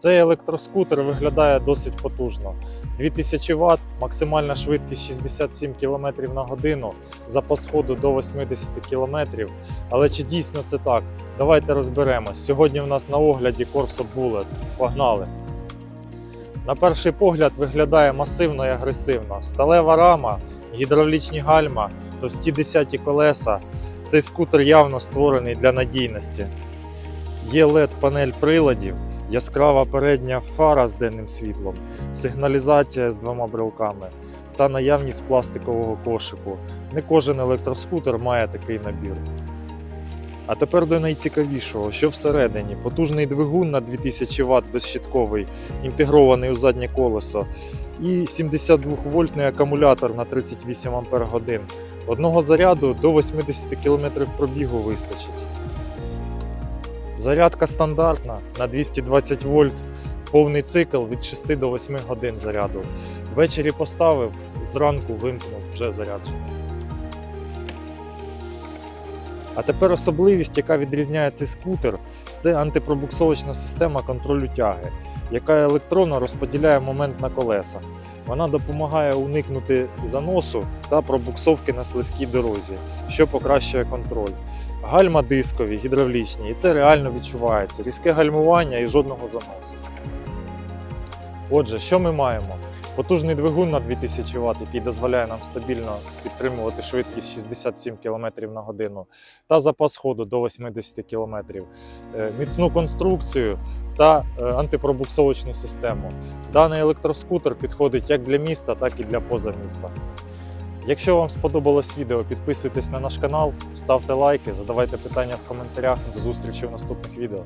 Цей електроскутер виглядає досить потужно. 2000 Вт, максимальна швидкість 67 км на годину, запас ходу до 80 км. Але чи дійсно це так? Давайте розберемось. Сьогодні в нас на огляді Corso Bullet. Погнали! На перший погляд виглядає масивно і агресивно. Сталева рама, гідравлічні гальма, товсті 10 колеса. Цей скутер явно створений для надійності. Є LED-панель приладів, яскрава передня фара з денним світлом, сигналізація з двома брелками та наявність пластикового кошику. Не кожен електроскутер має такий набір. А тепер до найцікавішого, що всередині потужний двигун на 2000 Вт безщитковий, інтегрований у заднє колесо, і 72 вольтний акумулятор на 38 Ах. Одного заряду до 80 км пробігу вистачить. Зарядка стандартна на 220 вольт, повний цикл від 6 до 8 годин заряду. Ввечері поставив, зранку вимкнув, вже заряджений. А тепер особливість, яка відрізняє цей скутер, це антипробуксовочна система контролю тяги, яка електронно розподіляє момент на колеса. Вона допомагає уникнути заносу та пробуксовки на слизькій дорозі, що покращує контроль. Гальма дискові, гідравлічні, і це реально відчувається. Різке гальмування і жодного заносу. Отже, що ми маємо? Потужний двигун на 2000 Вт, який дозволяє нам стабільно підтримувати швидкість 67 км на годину, та запас ходу до 80 км, Е, міцну конструкцію та е, антипробуксовочну систему. Даний електроскутер підходить як для міста, так і для поза міста. Якщо вам сподобалось відео, підписуйтесь на наш канал, ставте лайки, задавайте питання в коментарях. До зустрічі в наступних відео.